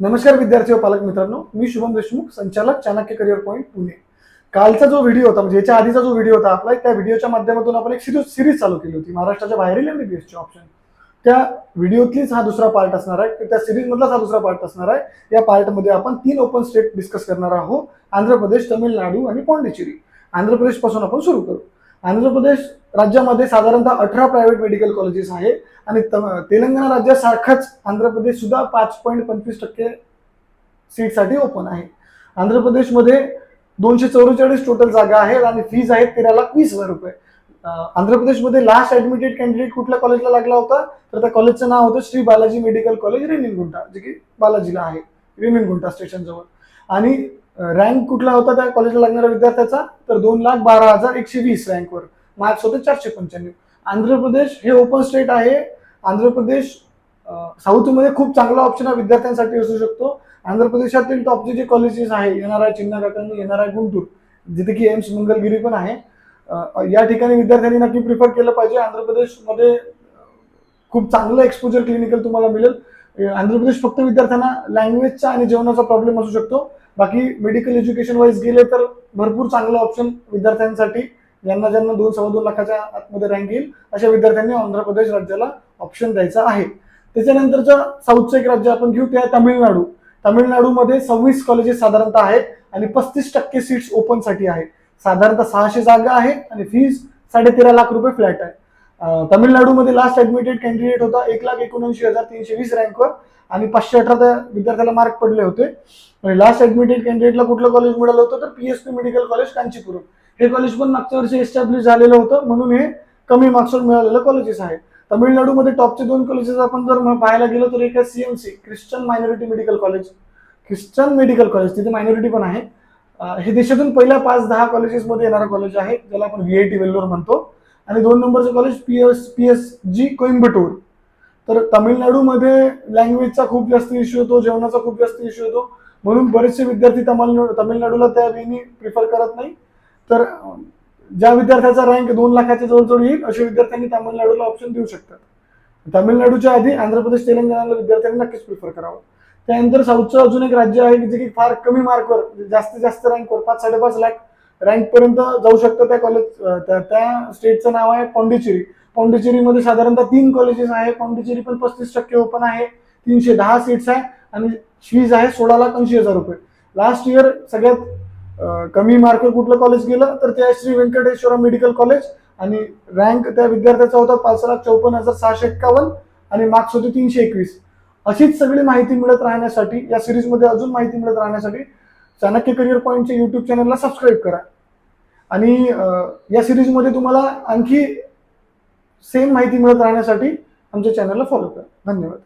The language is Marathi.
नमस्कार विद्यार्थी व पालक मित्रांनो मी शुभम देशमुख संचालक चाणक्य करिअर पॉईंट पुणे. कालचा जो व्हिडिओ होता म्हणजे याच्या आधीचा जो व्हिडिओ होता आपला त्या व्हिडिओच्या माध्यमातून आपण एक सिरीज सिरीज चालू केली होती महाराष्ट्राच्या बाहेरील एमबीबीएसचे ऑप्शन त्या व्हिडिओतलीच हा दुसरा पार्ट असणार आहे त्या सिरीजमधलाच हा दुसरा पार्ट असणार आहे. या पार्टमध्ये आपण तीन ओपन स्टेट डिस्कस करणार आहोत आंध्र प्रदेश तमिळनाडू आणि पॉंडिचेरी. आंध्र प्रदेशपासून आपण सुरू करू. आंध्र प्रदेश राज्यामध्ये साधारणतः अठरा प्रायव्हेट मेडिकल कॉलेजेस आहे. आणि त- तेलंगणा राज्यासारखाच आंध्र प्रदेश सुद्धा पाच पॉईंट पंचवीस टक्के सीटसाठी ओपन आहे. आंध्र प्रदेशमध्ये दोनशे चौवेचाळीस टोटल जागा आहेत आणि फीज आहेत तेरा लाख वीस हजार रुपये. आंध्र प्रदेशमध्ये लास्ट ऍडमिटेड कॅन्डिडेट कुठल्या कॉलेजला लागला होता? तर त्या कॉलेजचं नाव होतं श्री बालाजी मेडिकल कॉलेज रेनिनगुंटा जे की बालाजीला आहे. रेनिनगुंटा स्टेशनजवळ आणि रँक कुठला होता त्या कॉलेजला लागणाऱ्या विद्यार्थ्याचा? तर दोन लाख बारा हजार एकशे वीस रँकवर. मार्क्स होते चारशे पंच्याण्णव. आंध्र प्रदेश हे ओपन स्टेट आहे. आंध्र प्रदेश साऊथमध्ये खूप चांगला ऑप्शन हा विद्यार्थ्यांसाठी असू शकतो. आंध्र प्रदेशातील टॉपचे जे कॉलेजेस आहे येणार आहे चिन्ना काकांनी येणार आहे गुंटूर जिथे की एम्स मंगलगिरी पण आहे. या ठिकाणी विद्यार्थ्यांनी नक्की प्रिफर केलं पाहिजे. आंध्र प्रदेशमध्ये खूप चांगलं एक्सपोजर क्लिनिकल तुम्हाला मिळेल. आंध्र प्रदेश फक्त विद्यार्थ्यांना लँग्वेजचा आणि जेवणाचा प्रॉब्लेम असू शकतो. बाकी मेडिकल एज्युकेशन वाईज गेले तर भरपूर चांगलं ऑप्शन विद्यार्थ्यांसाठी. ज्यांना ज्यांना दोन सव्वा दोन लाखाच्या आतमध्ये रँक येईल अशा विद्यार्थ्यांनी आंध्र प्रदेश राज्याला ऑप्शन द्यायचा आहे. त्याच्यानंतरचं साऊथचं एक राज्य आपण घेऊ ते आहे तामिळनाडू. तामिळनाडूमध्ये सव्वीस कॉलेजेस साधारणतः आहेत आणि पस्तीस टक्के सीट्स ओपनसाठी आहेत. साधारणतः सहाशे जागा आहेत आणि फीज साडेतेरा लाख रुपये फ्लॅट आहे. तामिळनाडूमध्ये लास्ट ऍडमिटेड कॅन्डिडेट होता एक लाख एकोणऐंशी हजार तीनशे वीस रँकवर आणि पाचशे अठरा त्या विद्यार्थ्याला मार्क पडले होते. आणि लास्ट ऍडमिटेड कॅन्डिडेटला कुठलं कॉलेज मिळालं होतं? तर पीएसपी मेडिकल कॉलेज कांचीपुरम. हे कॉलेज पण मागच्या वर्षी एस्टॅब्लिश झालेलं होतं म्हणून हे कमी मार्क्सवर मिळालेलं कॉलेजेस आहे. तामिळनाडूमध्ये टॉपचे दोन कॉलेजेस आपण जर पाहायला गेलो तर एक आहे CMC Christian minority medical college Christian medical college तिथे मायनॉरिटी पण आहे. हे देशातून पहिल्या पाच दहा कॉलेजेसमध्ये येणारं कॉलेज आहे ज्याला आपण व्ही टी वेल्लोर म्हणतो. आणि दोन नंबरचं college P S P S G Coimbatore. तर तामिळनाडूमध्ये लँग्वेजचा खूप जास्त इश्यू होतो जेवणाचा खूप जास्त इश्यू होतो. म्हणून बरेचसे विद्यार्थी तामिळनाडू तामिळनाडूला त्या वेळी प्रिफर करत नाही. तर ज्या विद्यार्थ्याचा रँक दोन लाखाच्या जवळजवळ येईल अशा विद्यार्थ्यांनी तामिळनाडूला ऑप्शन देऊ शकतात. तामिळनाडूच्या आधी आंध्र प्रदेश तेलंगणाला विद्यार्थ्यांनी नक्कीच प्रिफर करावं. त्यानंतर साऊथचं अजून एक राज्य आहे जे की फार कमी मार्कवर जास्तीत जास्त रँकवर पाच साडेपाच लाख. रँक पर्यंत जाऊ शकतं त्या कॉलेज त्या त्या स्टेटचं नाव आहे पॉंडिचेरी पॉंडिचेरीमध्ये साधारणतः तीन कॉलेजेस आहे. पॉंडिचेरी पण पस्तीस टक्के ओपन आहे. तीनशे दहा सीट्स आहे. आणि फीज आहे सोळा लाख ऐंशी हजार रुपये. लास्ट इयर सगळ्यात कमी मार्क कुठलं कॉलेज गेलं? तर ते श्री व्यंकटेश्वरा मेडिकल कॉलेज आणि रँक त्या विद्यार्थ्याचा होता पाच लाख चौपन्न हजार सहाशे एक्कावन्न. आणि मार्क्स होते तीनशे एकवीस. अशीच सगळी माहिती मिळत राहण्यासाठी या सिरीजमध्ये अजून माहिती मिळत राहण्यासाठी चाणक्य करिअर पॉईंटच्या युट्यूब चॅनलला सबस्क्राईब करा. आणि या सिरीजमध्ये तुम्हाला आणखी सेम माहिती मिळत राहण्यासाठी आमच्या चॅनलला फॉलो करा. धन्यवाद.